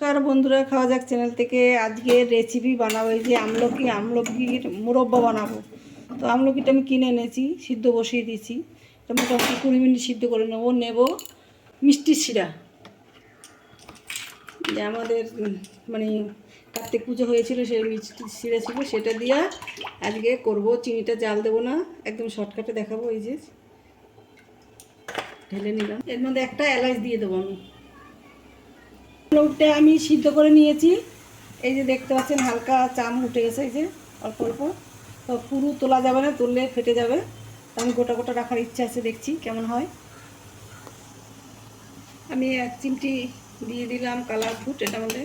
নমস্কার বন্ধুরা, খাওয়া যাক চ্যানেল থেকে। আজকে রেসিপি বানাবো, এই যে আমলকি, আমলকির মুরব্বা বানাবো। তো আমলকিটা আমি কিনে এনেছি, সিদ্ধ বসিয়ে দিয়েছি। তো মোটামুটি কুড়ি মিনিট সিদ্ধ করে নেব। নেব মিষ্টি শিরা। যে আমাদের মানে কার্তিক পুজো হয়েছিল, সেই মিষ্টি শিরা ছিল, সেটা দিয়ে আজকে করব। চিনিটা জাল দেবো না, একদম শর্টকাটে দেখাবো, এই যে। ঢেলে নিলাম। এর মধ্যে একটা এলাচ দিয়ে দেবো আমি। লোকটা আমি সিদ্ধ করে নিয়েছি। এই যে দেখতে পাচ্ছেন, হালকা চাম উঠে গেছে, এই যে অল্প অল্প। তো পুরো তোলা যাবে না, তুললে ফেটে যাবে। আমি গোটা গোটা রাখার ইচ্ছা আছে, দেখছি কেমন হয়। আমি এক চিমটি দিয়ে দিলাম কালার ফুড এটা আমাদের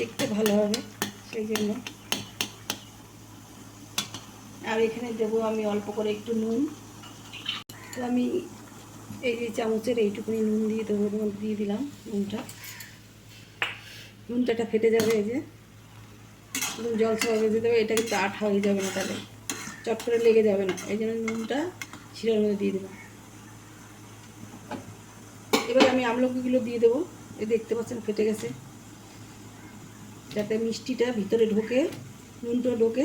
দেখতে ভালো হবে, সেই জন্য। আর এখানে দেবো আমি অল্প করে একটু নুন। তো আমি এই যে চামচের এইটুকুনি নুন দিয়ে এর মধ্যে দিয়ে দিলাম নুনটা। নুনটা ফেটে যাবে এই যে। জল সবা বেঁধে দেবে, এটা কিন্তু আঠা হয়ে যাবে না তাহলে। চট করে লেগে যাবে না, এই জন্য নুনটা শিরার মধ্যে দিয়ে দেবো। এবার আমি আমলকিগুলো দিয়ে দেবো। এই দেখতে পাচ্ছেন ফেটে গেছে। যাতে মিষ্টিটা ভিতরে ঢোকে, নুনটা ঢোকে।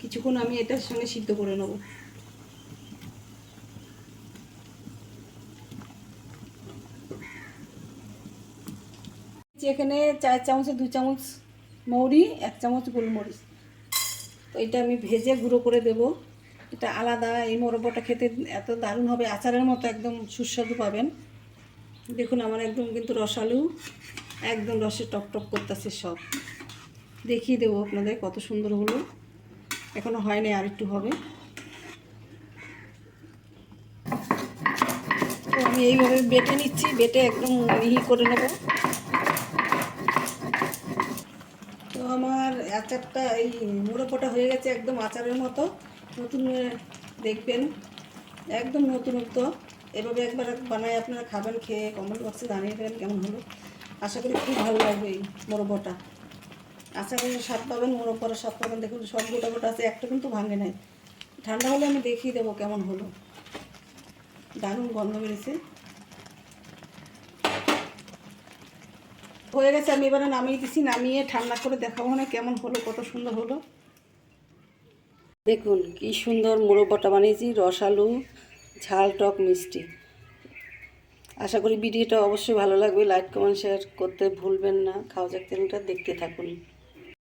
কিছুক্ষণ আমি এটার সঙ্গে সিদ্ধ করে নেব। এখানে চার চামচে, দু চামচ মৌরি, এক চামচ গোলমরিচ। তো এটা আমি ভেজে গুঁড়ো করে দেব। এটা আলাদা, এই মোরব্বটা খেতে এত দারুণ হবে, আচারের মতো একদম সুস্বাদু পাবেন। দেখুন, আমার একদম কিন্তু রসালু, একদম রসে টক টক করতেছে সব। দেখিয়ে দেবো আপনাদের কত সুন্দর হলো। এখনও হয়নি, আর একটু হবে। তো আমি এইভাবে বেটে নিচ্ছি, বেটে একদম মিহি করে নেব তো আমার আচারটা এই মুড়োপোটা হয়ে গেছে একদম আচারের মতো। নতুন দেখবেন, একদম নতুনত্ব। এভাবে একবার বানায় আপনারা খাবেন, খেয়ে কমেন্ট বক্সে জানিয়ে দেবেন কেমন হলো। আশা করি খুব ভালো লাগবে এই মোরব্বটা আচারের স্বাদ পাবেন মোরব্বরের স্বাদ পাবেন। দেখুন, সব গোটা গোটা আছে, একটা কিন্তু ভাঙে নাই। ঠান্ডা হলে আমি দেখিয়ে দেবো কেমন হলো। দারুণ গন্ধ বেরিয়েছে। হয়ে গেছে, আমি এবারে নামিয়ে দিছি, নামিয়ে ঠান্ডা করে দেখাবো না কেমন হলো, কত সুন্দর হলো। দেখুন, কি সুন্দর মোরব্বাটা বানিয়েছি, রসালু, ঝাল টক, মিষ্টি। আশা করি ভিডিওটা অবশ্যই ভালো লাগবে, লাইক, কমেন্ট, শেয়ার করতে ভুলবেন না। খাওয়া যাক, চ্যানেলটা দেখতে থাকুন।